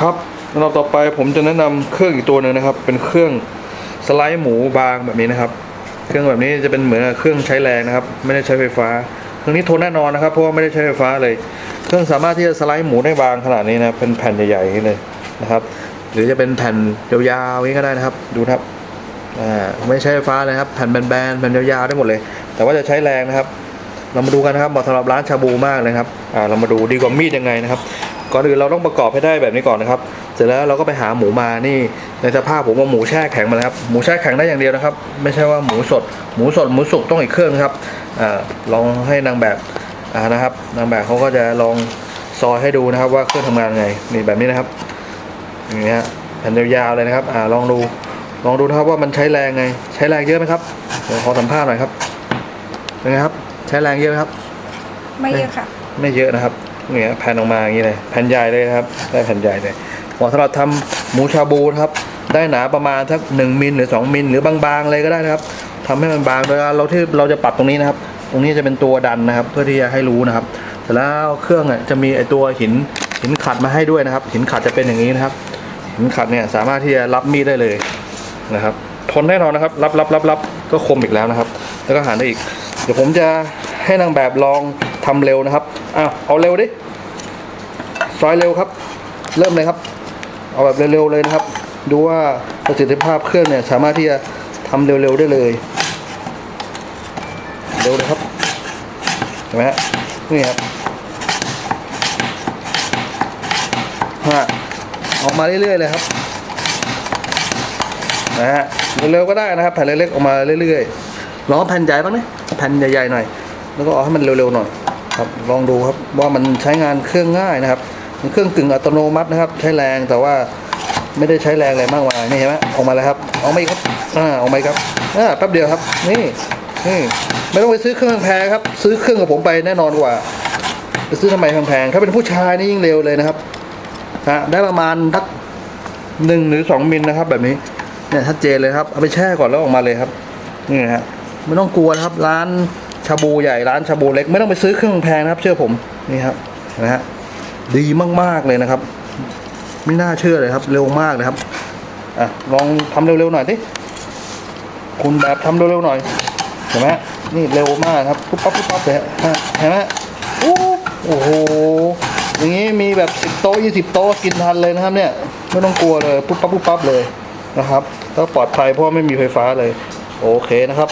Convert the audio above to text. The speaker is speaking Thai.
ครับสำหรับต่อไปผมจะแนะนำเครื่องอีกตัวหนึ่งนะครับ เป็นเครื่องสไลด์หมูบางแบบนี้นะครับ เครื่องแบบนี้จะเป็นเหมือนเครื่องใช้แรงนะครับ ไม่ได้ใช้ไฟฟ้า เครื่องนี้ทนแน่นอนนะครับ เพราะว่าไม่ได้ใช้ไฟฟ้าเลย เครื่องสามารถที่จะสไลด์หมูได้บางขนาดนี้นะเป็นแผ่นใหญ่ๆอย่างนี้เลยนะครับ หรือจะเป็นแผ่นยาวๆนี้ก็ได้นะครับ ดูครับอ่าไม่ใช้ไฟฟ้าเลยครับแผ่นแบนๆแผ่นยาวๆได้หมดเลย แต่ว่าจะใช้แรงนะครับเรามาดูกันนะครับเหมาะสำหรับร้านชาบูมากเลยครับ อ่า เรามาดูดีกว่ามีดยังไงนะครับ ก่อนอื่นเราต้องประกอบให้ได้แบบนี้ก่อนนะครับ เสร็จแล้วเราก็ไปหาหมูมานี่ในสภาพผมว่าหมูแช่แข็งมาแล้วครับหมูแช่แข็งได้อย่างเดียวนะครับ ไม่ใช่ว่าหมูสด หมูสดหมูสุกต้องอีกเครื่องนะครับอ่าลองให้นางแบบอ่านะครับนางแบบเขาก็จะลองซอยให้ดูนะครับ ว่าเครื่องทำงานยังไงนี่แบบนี้นะครับอย่างนี้ฮะแผ่นยาวๆเลยนะครับอ่าลองดูลองดูนะครับว่ามันใช้แรงไง ใช้แรงเยอะไหมครับเดี๋ยวขอสัมภาษณ์หน่อยครับเป็นไงครับ ใช้แรงเยอะไหมครับ ไม่เยอะค่ะ ไม่เยอะนะครับ เนี่ยแผ่นออกมาอย่างนี้เลยแผ่นใหญ่เลยครับ ได้แผ่นใหญ่เลยเหมาะสำหรับทำหมูชาบูครับ ได้หนาประมาณสักหนึ่งมิลหรือสองมิลหรือบางๆเลยก็ได้นะครับทำให้มันบางโดยเราที่เราจะปรับตรงนี้นะครับ ตรงนี้จะเป็นตัวดันนะครับ เพื่อที่จะให้รู้นะครับเสร็จแล้วเครื่องอะจะมีไอตัวหินหินขัดมาให้ด้วยนะครับ หินขัดจะเป็นอย่างนี้นะครับหินขัดเนี่ยสามารถที่จะรับมีดได้เลยนะครับ ทนแน่นอนนะครับ รับรับรับรับก็คมอีกแล้วนะครับ แล้วก็หันได้อีก เดี๋ยวผมจะให้นางแบบลอง ทำเร็วนะครับอ้าวเอาเร็วดิซอยเร็วครับ เริ่มเลยครับ เอาแบบเร็วๆเลยนะครับ ดูว่าประสิทธิภาพเครื่องเนี่ยสามารถที่จะทำเร็วๆได้เลย เร็วเลยครับเห็นไหมฮะนี่ครับฮะออกมาเรื่อยๆเลยครับนะฮะเร็วๆก็ได้นะครับ แผ่นเล็กๆออกมาเรื่อยๆลองแผ่นใหญ่บ้างนะแผ่นใหญ่ๆหน่อย แล้วก็เอาให้มันเร็วๆหน่อย ครับลองดูครับว่ามันใช้งานเครื่องง่ายนะครับเป็นเครื่องกึ่งอัตโนมัตินะครับ ใช้แรงแต่ว่าไม่ได้ใช้แรงอะไรมากมายนี่เห็นไหมออกมาแล้วครับออกมาอีกครับอ่าออกมาครับอ่าแป๊บเดียวครับ นี่นี่ไม่ต้องไปซื้อเครื่องแพงครับ ซื้อเครื่องกับผมไปแน่นอนกว่าไปซื้อทำไมแพงๆถ้าเป็นผู้ชายนี่ยิ่งเร็วเลยนะครับฮะได้ประมาณทักหนึ่งหรือสองมิลนะครับ แบบนี้เนี่ยชัดเจนเลยครับเอาไปแช่ก่อนแล้วออกมาเลยครับนี่ฮะไม่ต้องกลัวนะครับ ร้านาบูใหญ่ร้านชาบูเล็ก ไม่ต้องไปซื้อเครื่องแพงนะครับ เชื่อผมนี่ครับนะฮะดีมากๆเลยนะครับ ไม่น่าเชื่อเลยครับ เร็วมากเลยครับอะลองทำเร็วๆหน่อยสิคุณแบบทำเร็วๆหน่อยเห็นไหมนี่เร็วมากครับปุ๊บปั๊บปุ๊บปั๊บเลยฮะเห็นไหมโอ้โหอย่างนี้มีแบบสิบโต๊ะยี่สิบโต๊ะกินทันเลยนะครับ เนี่ยไม่ต้องกลัวเลยปุ๊บปั๊บปุ๊บปั๊บเลยนะครับแล้วปลอดภัยเพราะไม่มีไฟฟ้าเลย โอเคนะครับ